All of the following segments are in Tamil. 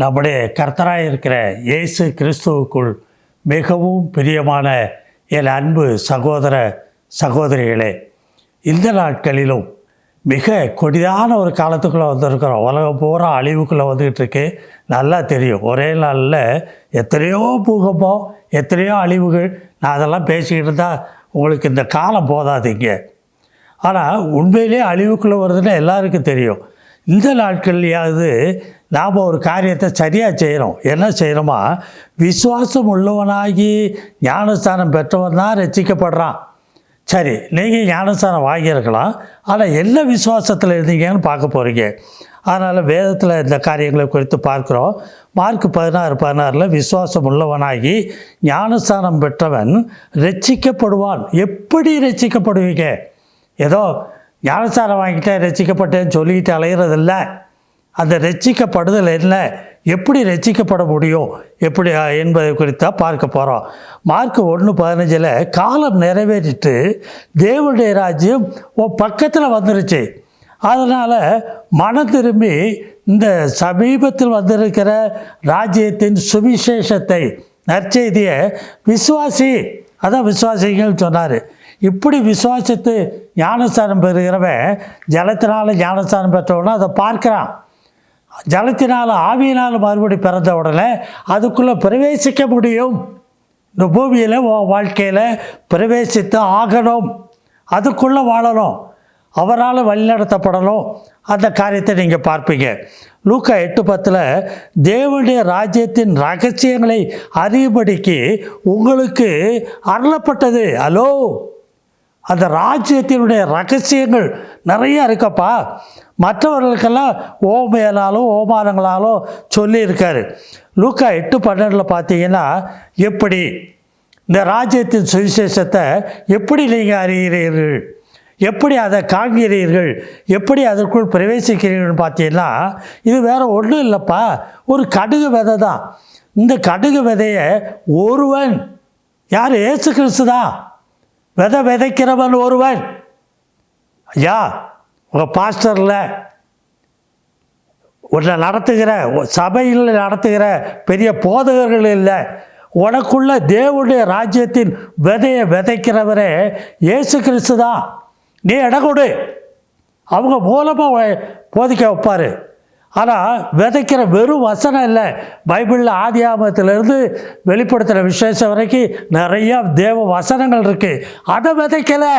நம்முடைய கர்த்தராக இருக்கிற இயேசு கிறிஸ்துவுக்குள் மிகவும் பிரியமான என் அன்பு சகோதர சகோதரிகளே இந்த நாட்களிலும் மிக கொடிதான ஒரு காலத்துக்குள்ளே வந்திருக்கிறோம். உலகம் பூரா அழிவுக்குள்ளே வந்துக்கிட்டு இருக்கு நல்லா தெரியும். ஒரே நாளில் எத்தனையோ பூகம்பம் எத்தனையோ அழிவுகள். நான் அதெல்லாம் பேசிக்கிட்டு இருந்தால் உங்களுக்கு இந்த காலம் போதாதீங்க ஆனால் உண்மையிலே அழிவுக்குள்ளே வருதுன்னு எல்லாருக்கும் தெரியும். இந்த நாட்கள்லையாவது நாம் ஒரு காரியத்தை சரியாக செய்கிறோம் என்ன செய்கிறோமா விசுவாசம் உள்ளவனாகி ஞானஸ்தானம் பெற்றவன் தான் ரசிக்கப்படுறான். சரி நீங்கள் ஞானஸ்தானம் வாங்கியிருக்கலாம். ஆனால் என்ன விசுவாசத்தில் இருந்தீங்கன்னு பார்க்க போகிறீங்க அதனால் வேதத்தில் இந்த காரியங்களை குறித்து பார்க்குறோம். மார்க் பதினாறு பதினாறில் விசுவாசம் உள்ளவனாகி ஞானஸ்தானம் பெற்றவன் ரட்சிக்கப்படுவான் எப்படி ரட்சிக்கப்படுவீங்க ஏதோ ஞானஸ்தானம் வாங்கிட்டேன் ரசிக்கப்பட்டேன்னு சொல்லிக்கிட்டு அலையிறதில்லை. அந்த ரட்சிக்கப்படுதல் என்ன? எப்படி ரட்சிக்கப்பட முடியும்? எப்படி என்பதை குறித்தா பார்க்க போகிறோம் மார்க் ஒன்று பதினஞ்சில் காலம் நிறைவேறிட்டு தேவனுடைய ராஜ்யம் ஓ பக்கத்தில் வந்துருச்சு. அதனால் மனம் திரும்பி இந்த சமீபத்தில் வந்திருக்கிற ராஜ்யத்தின் சுவிசேஷத்தை நற்செய்தியை விசுவாசி அதான் விசுவாசிகள் சொன்னார். இப்படி விசுவாசத்து ஞானஸ்தானம் பெறுகிறவன் ஜலத்தினால ஞானஸ்தானம் பெற்றவன அதை பார்க்குறான். ஜலத்தினால் ஆவியினால் மறுபடி பிறந்த உடனே அதுக்குள்ளே பிரவேசிக்க முடியும். இந்த பூமியில் வாழ்க்கையில் பிரவேசித்து ஆகணும். அதுக்குள்ளே வாழணும். அவரால் வழிநடத்தப்படணும் அந்த காரியத்தை நீங்கள் பார்ப்பீங்க. லூக்கா எட்டு பத்தில் தேவனுடைய ராஜ்யத்தின் ரகசியங்களை அறியும்படிக்கு உங்களுக்கு அருளப்பட்டது. ஹலோ? அந்த ராஜ்யத்தினுடைய ரகசியங்கள் நிறைய இருக்கப்பா. மற்றவர்களுக்கெல்லாம் ஓமையலாலோ ஓமானங்களாலும் சொல்லியிருக்காரு. லூக்கா எட்டு பன்னெண்டில் பார்த்தீங்கன்னா எப்படி இந்த ராஜ்யத்தின் சுவிசேஷத்தை எப்படி நீங்கள் அறிகிறீர்கள்? எப்படி அதை காண்கிறீர்கள்? எப்படி அதற்குள் பிரவேசிக்கிறீர்கள்னு பார்த்தீங்கன்னா இது வேறு ஒன்றும் இல்லைப்பா. ஒரு கடுகு விதை தான். இந்த கடுகு விதையை ஒருவன் யார்? ஏசு கிறிஸ்து தான். விதை விதைக்கிறவன் ஒருவன். ஐயா உங்கள் பாஸ்டரில் உன்னை நடத்துகிற சபையில் நடத்துகிற பெரிய போதகர்கள் இல்லை. உனக்குள்ள தேவனுடைய ராஜ்யத்தின் விதையை விதைக்கிறவரே இயேசு கிறிஸ்து தான். நீ இடம் கொடு. அவங்க மூலமாக போதிக்க வைப்பார். ஆனால் விதைக்கிற வெறும் வசனம் இல்லை. பைபிளில் ஆதியாமத்திலிருந்து வெளிப்படுத்துகிற விசேஷம் வரைக்கும் நிறையா தேவ வசனங்கள் இருக்குது அதை விதைக்கலை.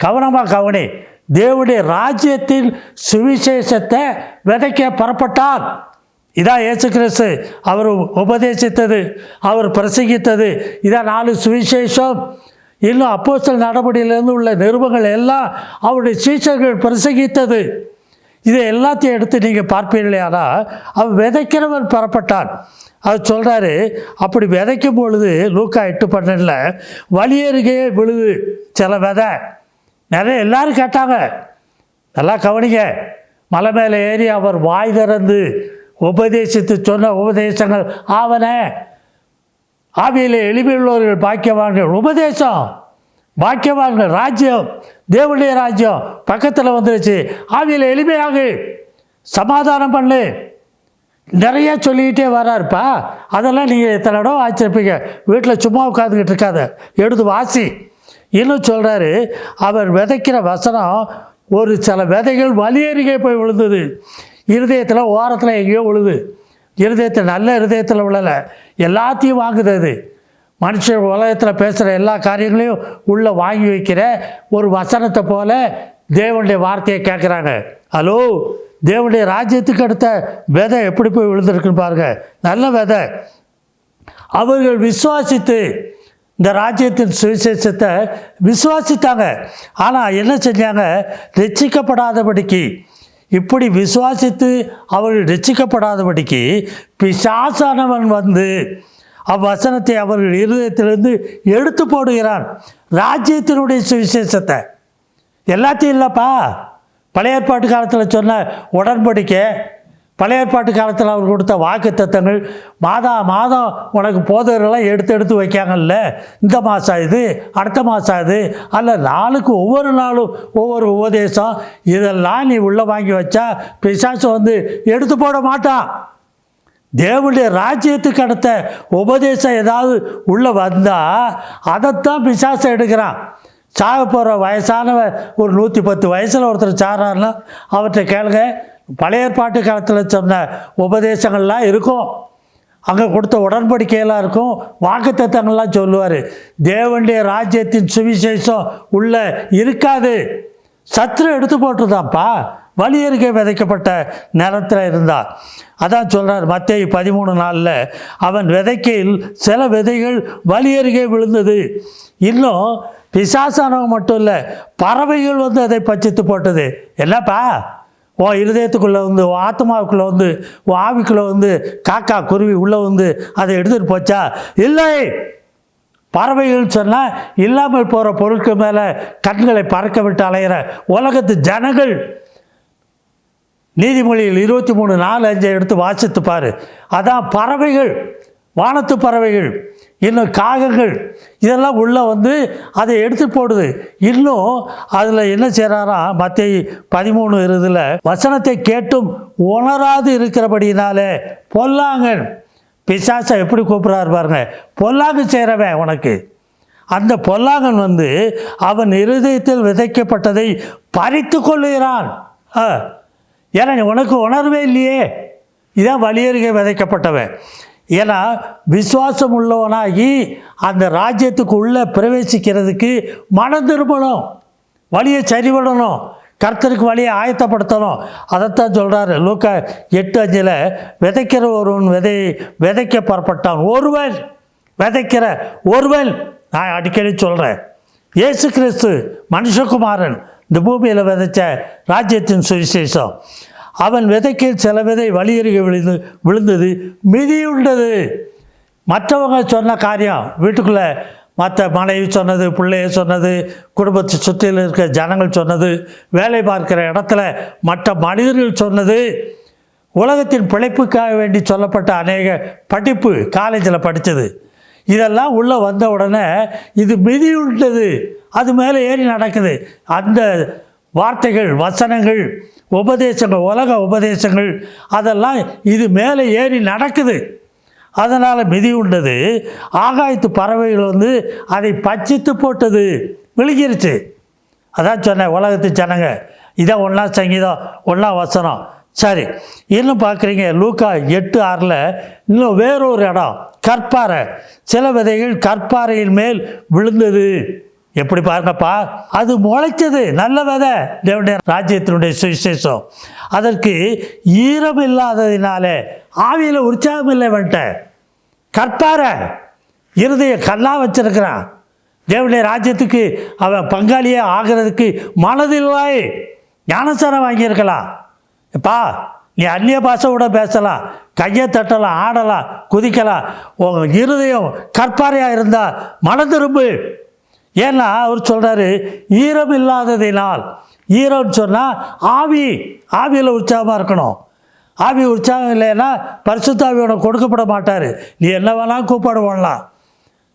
கவனமாக கவனி. தேவனுடைய ராஜ்யத்தின் சுவிசேஷத்தை விதைக்க புறப்பட்டார். இதான் இயேசு கிறிஸ்து. அவர் உபதேசித்தது அவர் பிரசங்கித்தது. இதான் நாலு சுவிசேஷம். இன்னும் அப்போஸ்தல நடவடிக்கையிலிருந்து உள்ள நிருபங்கள் எல்லாம் அவருடைய சீசர்கள் பிரசங்கித்தது. இதை எல்லாத்தையும் எடுத்து நீங்கள் பார்ப்பீர்களே ஆனால் அவர் விதைக்கிறவன் புறப்பட்டான் அவர் சொல்கிறாரு அப்படி விதைக்கும் பொழுது லூக்கா எட்டு பன்னெண்டில் வழியருகே விழுது சில விதை. நிறைய எல்லாரும் கேட்டாங்க. நல்லா கவனிங்க. மலை மேலே ஏறி அவர் வாய் திறந்து உபதேசித்து சொன்ன உபதேசங்கள் ஆவன ஆவியில் எளிமையுள்ளவர்கள் பாக்கியவான்கள். உபதேசம். பாக்கியவான்கள் ராஜ்யம். தேவனுடைய ராஜ்யம். பக்கத்தில் வந்துருச்சு. ஆவியில் எளிமையாகு சமாதானம் பண்ணு. நிறைய சொல்லிக்கிட்டே வராருப்பா. அதெல்லாம் நீங்கள் எத்தனை இடம் ஆச்சிருப்பீங்க. வீட்டில் சும்மா உட்காந்துக்கிட்டு இருக்காத. எடுத்து வாசி. இன்னும் சொல்கிறாரு அவர் விதைக்கிற வசனம் ஒரு சில விதைகள் வலியருகே போய் விழுந்தது. இருதயத்தில் ஓரத்தில் எங்கேயோ விழுது. இருதயத்தில் நல்ல இருதயத்தில் விழலை. எல்லாத்தையும் வாங்குது அது. மனுஷன் உலகத்தில் பேசுகிற எல்லா காரியங்களையும் உள்ளே வாங்கி வைக்கிற ஒரு வசனத்தை போல தேவனுடைய வார்த்தையை கேட்குறாங்க ஹலோ தேவனுடைய ராஜ்யத்துக்கு அடுத்த விதை எப்படி போய் விழுந்திருக்குன்னு பாருங்கள் நல்ல விதை. அவர்கள் விசுவாசித்து இந்த ராஜ்யத்தின் சுவிசேஷத்தை விசுவாசித்தாங்க. ஆனால் என்ன செஞ்சாங்க? ரட்சிக்கப்படாதபடிக்கு. இப்படி விசுவாசித்து அவர்கள் ரட்சிக்கப்படாதபடிக்கு பிசாசானவன் வந்து அவ்வசனத்தை அவர்கள் இருதயத்திலிருந்து எடுத்து போடுகிறான். ராஜ்யத்தினுடைய சுவிசேஷத்தை. எல்லாத்தையும் இல்லைப்பா. பழைய ஏற்பாட்டு காலத்தில் சொன்ன உடன்படிக்கை பழைய ஏற்பாட்டு காலத்தில் அவர் கொடுத்த வாக்கு தத்தங்கள் மாதா மாதம் உனக்கு போதகர்கள்லாம் எடுத்து எடுத்து வைக்காங்கல்ல? இந்த மாதம் இது அடுத்த மாதம் இது அல்ல நாளுக்கு ஒவ்வொரு நாளும் ஒவ்வொரு உபதேசம். இதெல்லாம் நீ உள்ளே வாங்கி வச்சா பிசாசு வந்து எடுத்து போட மாட்டான் தேவனுடைய ராஜ்யத்துக்கு அடுத்த உபதேசம் ஏதாவது உள்ளே வந்தால் அதைத்தான் பிசாசை எடுக்கிறான். சாக போகிற வயசானவன் ஒரு நூற்றி பத்து வயசில் ஒருத்தர் சாராருன்னா அவர்கிட்ட கேளுங்க பழைய ஏற்பாட்டு காலத்தில் சொன்ன உபதேசங்கள்லாம் இருக்கும். அங்கே கொடுத்த உடன்படிக்கையெல்லாம் இருக்கும். வாக்குத்தத்தங்கள்லாம் சொல்லுவார். தேவனுடைய ராஜ்யத்தின் சுவிசேஷம் உள்ள இருக்காது. சத்ரு எடுத்து போட்டுதான்ப்பா வலியருகே விதைக்கப்பட்ட நிலத்தில் இருந்தார் அதான் சொல்கிறார் மத்திய பதிமூணு நாளில். அவன் விதைக்கையில் சில விதைகள் வலியருகே விழுந்தது. இன்னும் பிசாசானவன் மட்டும் இல்லை பறவைகள் வந்து அதை பச்சித்து போட்டது. என்னப்பா? ஓ இருதயத்துக்குள்ளே வந்து ஓ ஆத்மாவுக்குள்ளே வந்து ஓ ஆவிக்குள்ளே வந்து காக்கா குருவி உள்ளே வந்து அதை எடுத்துகிட்டு போச்சா? இல்லை. பறவைகள் சொன்னால் இல்லாமல் போகிற பொருட்கள் மேலே கண்களை பறக்க விட்டு அலைகிற உலகத்து ஜனங்கள். நீதிமொழியில் இருபத்தி மூணு நாலு அஞ்சை எடுத்து வாசித்து பாரு. அதான் பறவைகள். வானத்து பறவைகள் இன்னும் காகங்கள் இதெல்லாம் உள்ளே வந்து அதை எடுத்து போடுது. இன்னும் அதில் என்ன செய்கிறாராம் மத்திய பதிமூணு இருதில் வசனத்தை கேட்டும் உணராது இருக்கிறபடினாலே பொல்லாங்கன் பிசாசை எப்படி கூப்பிட்றாரு பாருங்க பொல்லாங்கு செய்கிறவன் உனக்கு. அந்த பொல்லாங்கன் வந்து அவன் இருதயத்தில் விதைக்கப்பட்டதை பறித்து கொள்ளுகிறான். ஏன்னா உனக்கு உணர்வே இல்லையே. இதான் வலியருகே விதைக்கப்பட்டவன். ஏன்னா விசுவாசம் உள்ளவனாகி அந்த ராஜ்யத்துக்கு உள்ளே பிரவேசிக்கிறதுக்கு மனம் திரும்பணும் வழியை சரிவிடணும் கர்த்தருக்கு வழியை ஆயத்தப்படுத்தணும். அதைத்தான் சொல்கிறாரு லூக்கா எட்டு அஞ்சில் விதைக்கிற ஒருவன் விதை விதைக்க புறப்பட்டான் ஒருவன் விதைக்கிற ஒருவன். நான் அடிக்கடி சொல்கிறேன் இயேசு கிறிஸ்து மனுஷகுமாரன் இந்த பூமியில் விதைச்ச ராஜ்யத்தின் சுவிசேஷம். அவன் விதைக்கு சில விதை வழியருகே விழுந்து விழுந்தது மிதி உண்டது மற்றவங்க சொன்ன காரியம் வீட்டுக்குள்ளே மற்ற மனைவி சொன்னது பிள்ளைய சொன்னது குடும்பத்தை சுற்றியில் இருக்கிற ஜனங்கள் சொன்னது வேலை பார்க்கிற இடத்துல மற்ற மனிதர்கள் சொன்னது. உலகத்தின் பிழைப்புக்காக வேண்டி சொல்லப்பட்ட அநேக படிப்பு காலேஜில் படித்தது. இதெல்லாம் உள்ளே வந்த உடனே இது மிதியுண்டது. அது மேலே ஏறி நடக்குது. அந்த வார்த்தைகள் வசனங்கள் உபதேசங்கள் உலக உபதேசங்கள் அதெல்லாம் இது மேலே ஏறி நடக்குது. அதனால் மிதி உண்டது. ஆகாயத்து பறவைகள் வந்து அதை பச்சித்து போட்டது. விழுகிருச்சு. அதான் சொன்னேன் உலகத்து ஜனங்க. இதான் ஒன்றா சங்கீதம் ஒன்றா வசனம். சரி இன்னும் பார்க்குறீங்க லூக்கா எட்டு ஆறில் இன்னும் வேறொரு இடம் கற்பாறை. சில விதைகள் கற்பாறையின் மேல் விழுந்தது. எப்படி பாருங்கப்பா? அது முளைச்சது. நல்ல விதை தேவனுடைய ராஜ்யத்தினுடைய சுவிசேஷம். அதற்கு ஈரம் இல்லாததினாலே ஆவியில் உற்சாகம் இல்லை வந்துட்டேன் கற்பார இருதய கல்லா வச்சிருக்கிறான். தேவனுடைய ராஜ்யத்துக்கு அவன் பங்காளியே ஆகிறதுக்கு மனதில்லை ஞானசாரம் வாங்கியிருக்கலாம். எப்பா நீ அந்நிய பாஷை பேசலாம். கையை தட்டலாம் ஆடலாம் குதிக்கலாம். உன் இருதயம் கற்பாறையாக இருந்தால் மன திரும்பு. ஏன்னா அவர் சொல்கிறாரு ஈரம் இல்லாததினால். ஈரம்னு சொன்னால் ஆவி ஆவியில் உற்சாகமாக இருக்கணும். ஆவி உற்சாகம் இல்லைன்னா பரிசுத்தாவியோட கொடுக்கப்பட மாட்டார். நீ என்ன வேணாலும் கூப்பாடுவோம்லாம்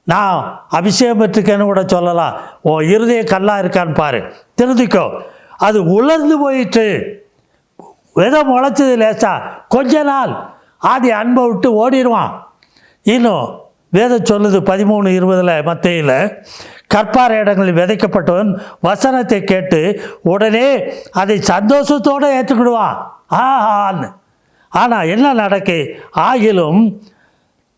நான் அபிஷேகம் பெற்றுக்கேன்னு கூட சொல்லலாம். ஓ இருதய கல்லாக இருக்கான்னு பாரு. திருந்திக்கோ அது உலர்ந்து போயிட்டு விதை முளைச்சது லேசா? கொஞ்ச நாள். ஆதி அன்பை விட்டு ஓடிடுவான். இன்னும் வேதம் சொல்லுது பதிமூணு இருபதில் மத்தையில். கற்பார இடங்களில் விதைக்கப்பட்டவன் வசனத்தை கேட்டு உடனே அதை சந்தோஷத்தோடு ஏற்றுக்கிடுவான். ஆஹான்னு. ஆனால் என்ன நடக்கு? ஆகிலும்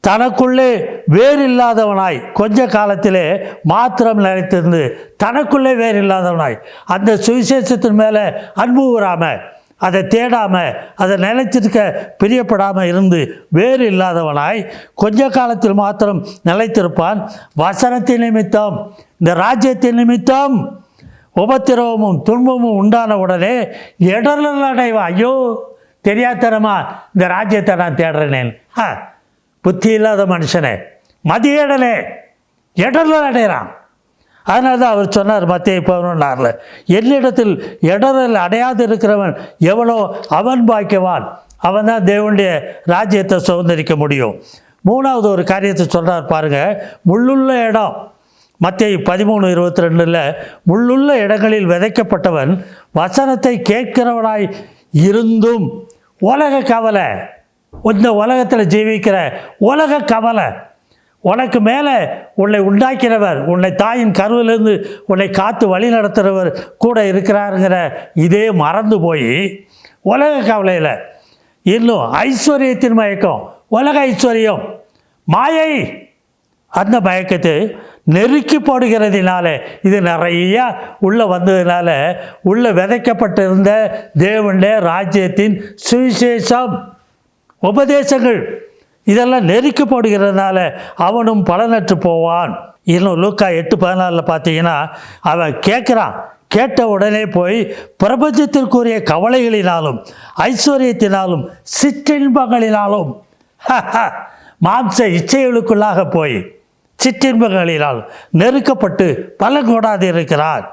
தனக்குள்ளே வேறு இல்லாதவனாய் கொஞ்ச காலத்திலே மாத்திரம் நினைத்திருந்து தனக்குள்ளே வேறு இல்லாதவனாய் அந்த சுவிசேஷத்தின் மேலே அன்பு கூறாமல் அதை தேடாமல் அதை நிலைச்சிருக்க பிரியப்படாமல் இருந்து வேறு இல்லாதவனாய் கொஞ்ச காலத்தில் மாத்திரம் நிலைத்திருப்பான். வசனத்தின் நிமித்தம் இந்த ராஜ்யத்தின் நிமித்தம் உபத்திரவமும் துன்பமும் உண்டான உடனே இடர்கள் அடைவான். ஐயோ தெரியாதனமா இந்த ராஜ்யத்தை நான் தேடுறேனேன். ஆ புத்தி இல்லாத மனுஷனே மதியடலே இடர்கள் அடைகிறான். அதனால தான் அவர் சொன்னார் மத்திய பதினொன்றாறில் என்னிடத்தில் இடரில் அடையாது இருக்கிறவன் எவனோ அவன் பாக்கியவான். அவன் தான் தேவனுடைய ராஜ்யத்தை சுதந்திரிக்க முடியும். மூணாவது ஒரு காரியத்தை சொல்கிறார் பாருங்கள் முள்ளுள்ள இடம். மத்திய பதிமூணு இருபத்தி ரெண்டில் முள்ளுள்ள இடங்களில் விதைக்கப்பட்டவன் வசனத்தை கேட்கிறவனாய் இருந்தும். உலக கவலை. இந்த உலகத்தில் ஜீவிக்கிற உலக கவலை. உனக்கு மேலே உன்னை உண்டாக்கிறவர் உன்னை தாயின் கருவிலிருந்து உன்னை காத்து வழி நடத்துகிறவர் கூட இருக்கிறாருங்கிற இதே மறந்து போய் உலக கவலையில் இன்னும் ஐஸ்வர்யத்தின் மயக்கம் உலக ஐஸ்வர்யம் மாயை அந்த மயக்கத்தை நெருக்கி போடுகிறதுனால இது நிறையா உள்ளே வந்ததுனால உள்ளே விதைக்கப்பட்டிருந்த தேவனுடைய ராஜ்யத்தின் சுவிசேஷம் உபதேசங்கள். இதெல்லாம் நெருக்கப்படுகிறதுனால அவனும் பலனற்று போவான். இன்னும் லூக்கா எட்டு பதினாலில் பார்த்தீங்கன்னா அவன் கேட்குறான். கேட்ட உடனே போய் பிரபஞ்சத்திற்குரிய கவலைகளினாலும் ஐஸ்வர்யத்தினாலும் சிற்றின்பங்களினாலும் மாம்ச இச்சைகளுக்குள்ளாக போய் சிற்றின்பங்களினால் நெருக்கப்பட்டு பலன் கொடாது இருக்கிறார்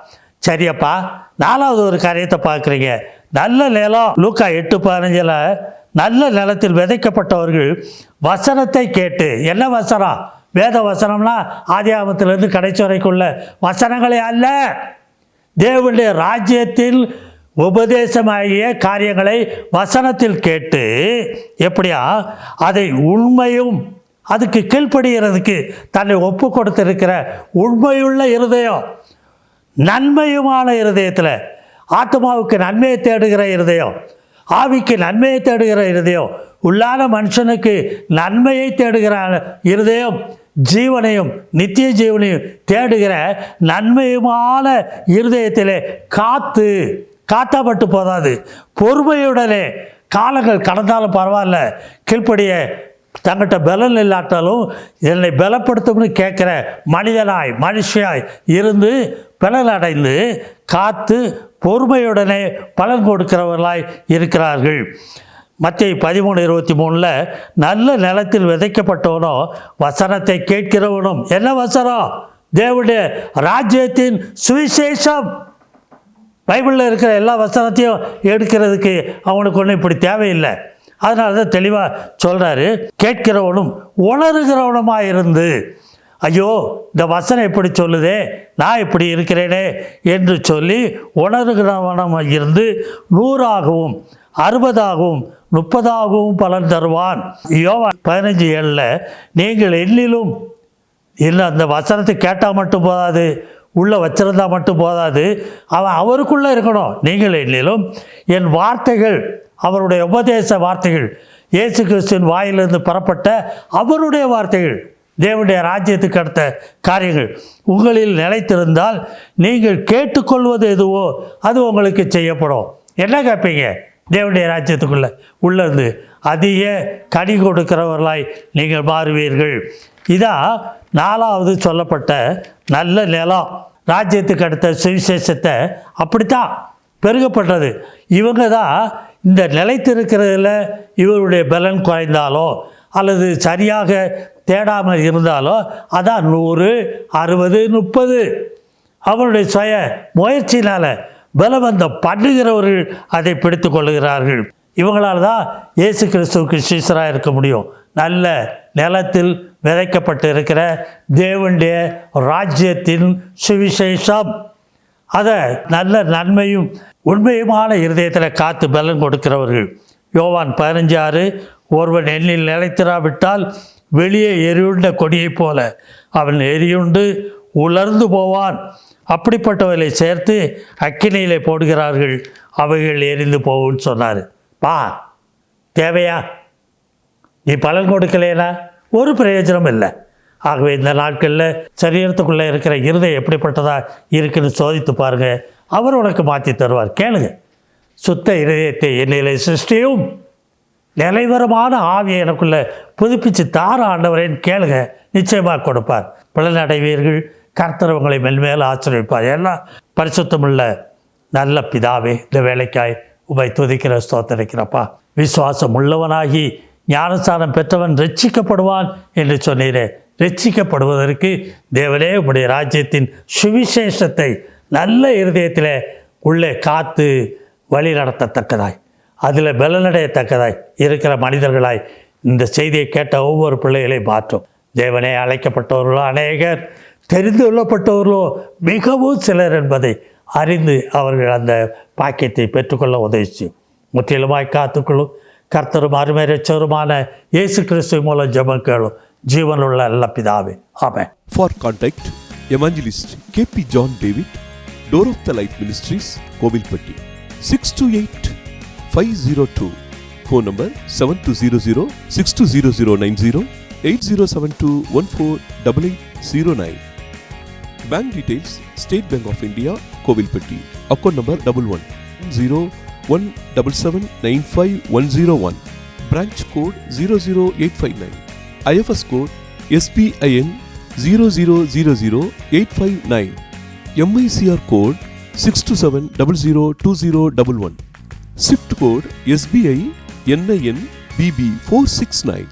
சரியப்பா நாலாவது ஒரு காரியத்தை பார்க்குறீங்க. நல்ல நிலம் லூக்கா எட்டு பதினஞ்சில் நல்ல நிலத்தில் விதைக்கப்பட்டவர்கள் வசனத்தை கேட்டு என்ன வசனம்? வேத வசனம்னா ஆதியாமத்திலிருந்து கடைசி வரைக்குள்ள. வசனங்களே அல்ல. தேவனுடைய ராஜ்யத்தில் உபதேசமாகிய காரியங்களை வசனத்தில் கேட்டு எப்படியா? அதை உண்மையும் அதுக்கு கீழ்ப்படுகிறதுக்கு தன்னை ஒப்பு கொடுத்திருக்கிற உண்மையுள்ள இருதயம் நன்மையுமான இருதயத்தில் ஆத்மாவுக்கு நன்மையை தேடுகிற இருதயம் ஆவிக்கு நன்மையை தேடுகிற இருதயம் உள்ளான மனுஷனுக்கு நன்மையை தேடுகிற இருதயம் ஜீவனையும் நித்திய ஜீவனையும் தேடுகிற நன்மையுமான இருதயத்திலே காத்து காத்தாப்பட்டு போதாது. பொறுமையுடனே காலங்கள் கடந்தாலும் பரவாயில்ல. கீழ்ப்படிய தங்கிட்ட பலன் இல்லாட்டாலும் என்னை பலப்படுத்தும்னு கேட்குற மனிதனாய் மனுஷியாய் இருந்து பலன் அடைந்து காத்து பொறுமையுடனே பலன் கொடுக்கிறவர்களாய் இருக்கிறார்கள். மத்திய பதிமூணு இருபத்தி மூணில் நல்ல நிலத்தில் விதைக்கப்பட்டவனோ வசனத்தை கேட்கிறவனும் என்ன வசனம்? தேவனுடைய ராஜ்யத்தின் சுவிசேஷம். பைபிளில் இருக்கிற எல்லா வசனத்தையும் எடுக்கிறதுக்கு அவனுக்கு ஒன்றும் இப்படி தேவையில்லை. அதனால தான் தெளிவாக சொல்கிறாரு கேட்கிறவனும் உணர்கிறவனுமாக இருந்து ஐயோ இந்த வசனம் எப்படி சொல்லுதே? நான் இப்படி இருக்கிறேனே என்று சொல்லி உணர்கிறவனமாக இருந்து நூறாகவும் அறுபதாகவும் முப்பதாகவும் பலன் தருவான். யோவான் பதினஞ்சு ஏழில் நீங்கள் எண்ணிலும் இல்லை அந்த வசனத்தை கேட்டால் மட்டும் போதாது உள்ளே வச்சிருந்தா மட்டும் போதாது அவன் அவருக்குள்ளே இருக்கணும். நீங்கள் எண்ணிலும் என் வார்த்தைகள் அவருடைய உபதேச வார்த்தைகள் இயேசு கிறிஸ்துவின் வாயிலிருந்து பெறப்பட்ட அவருடைய வார்த்தைகள். தேவனுடைய ராஜ்யத்துக்கு அடுத்த காரியங்கள். உங்களில் நிலைத்திருந்தால் நீங்கள் கேட்டுக்கொள்வது எதுவோ அது உங்களுக்கு செய்யப்படும். என்ன கேட்பீங்க? தேவனுடைய ராஜ்யத்துக்குள்ளே உள்ளது அதிக கனி கொடுக்கிறவர்களாய் நீங்கள் மாறுவீர்கள். இதான் நாலாவது சொல்லப்பட்ட நல்ல நிலம். ராஜ்யத்துக்கு அடுத்த சுவிசேஷத்தை அப்படித்தான் பெருகப்பட்டது. இவங்க தான் இந்த நிலைத்திருக்கிறதுல இவருடைய பலன் குறைந்தாலோ அல்லது சரியாக தேடாமல் இருந்தாலோ அதான் நூறு அறுபது முப்பது. அவருடைய சுய முயற்சியினால் பலவந்தம் பண்ணுகிறவர்கள் அதை பிடித்து கொள்ளுகிறார்கள். இவங்களால் தான் இயேசு கிறிஸ்துவுக்கு சீசராக இருக்க முடியும். நல்ல நிலத்தில் விதைக்கப்பட்டு இருக்கிற தேவனுடைய ராஜ்யத்தின் சுவிசேஷம். அதை நல்ல நன்மையும் உண்மையுமான இருதயத்தில் காத்து பலன் கொடுக்கிறவர்கள். யோவான் பதினஞ்சு ஆறு ஒருவன் எண்ணில் நிலைத்திராவிட்டால் வெளியே எரியுண்ட கொடியைப் போல அவன் எரியுண்டு உலர்ந்து போவான். அப்படிப்பட்டவர்களை சேர்த்து அக்கினியிலே போடுகிறார்கள். அவைகள் எரிந்து போகும்னு சொன்னார். பா தேவையா? நீ பலன் கொடுக்கலையா ஒரு பிரயோஜனம் இல்லை. ஆகவே இந்த நாட்களில் சரீரத்துக்குள்ளே இருக்கிற இருதயம் எப்படிப்பட்டதாக இருக்குன்னு சோதித்து பாருங்கள் அவர் உனக்கு மாற்றி தருவார். கேளுங்க. சுத்த இருதயத்தை என்னிலே சிருஷ்டியும் நிலைவரமான ஆவியை எனக்குள்ள புதுப்பிச்சு தார ஆண்டவரேன்னு கேளுங்க. நிச்சயமாக கொடுப்பார். பலனடைவீர்கள் கர்த்தரவங்களை மென்மேல் ஆச்சரிப்பார் எல்லாம் பரிசுத்தமுள்ள நல்ல பிதாவே இந்த வேலைக்காய் உமை துதிக்கிற ஸ்தோத்தரிக்கிறப்பா. விசுவாசம் உள்ளவனாகி ஞானஸ்தானம் பெற்றவன் ரட்சிக்கப்படுவான் என்று சொன்னீரே. ரட்சிக்கப்படுவதற்கு தேவனே உடைய ராஜ்யத்தின் சுவிசேஷத்தை நல்ல இருதயத்தில் உள்ளே காத்து வழி நடத்தத்தக்கதாய் அதில் பலனடையத்தக்கதாய் இருக்கிற மனிதர்களாய் இந்த செய்தியை கேட்ட ஒவ்வொரு பிள்ளைகளையும் மாற்றும். தேவனே அழைக்கப்பட்டவர்களோ அநேகர் தெரிந்து கொள்ளப்பட்டவர்களோ மிகவும் சிலர் என்பதை அறிந்து அவர்கள் அந்த பாக்கியத்தை பெற்றுக்கொள்ள உதவிச்சு. முற்றிலுமாய் காத்துக்கொள்ளும். கர்த்தரும் அருமை ரட்சகருமான இயேசு கிறிஸ்து மூலம் ஜெபம் கேளும். ஜீவனுள்ள நல்ல பிதாவே. Amen. For K P John David door of the of the Light Ministries, Kovilpatti, 628 502. Phone number 7200-620090 8072-148809. Bank details State Bank of India, Kovilpatti. Account number double one zero one double seven nine five one zero one. Branch code 00859. IFS code SPIN zero zero zero zero eight five nine. MICR code 627002011. Swift code SBI N I N B B four six nine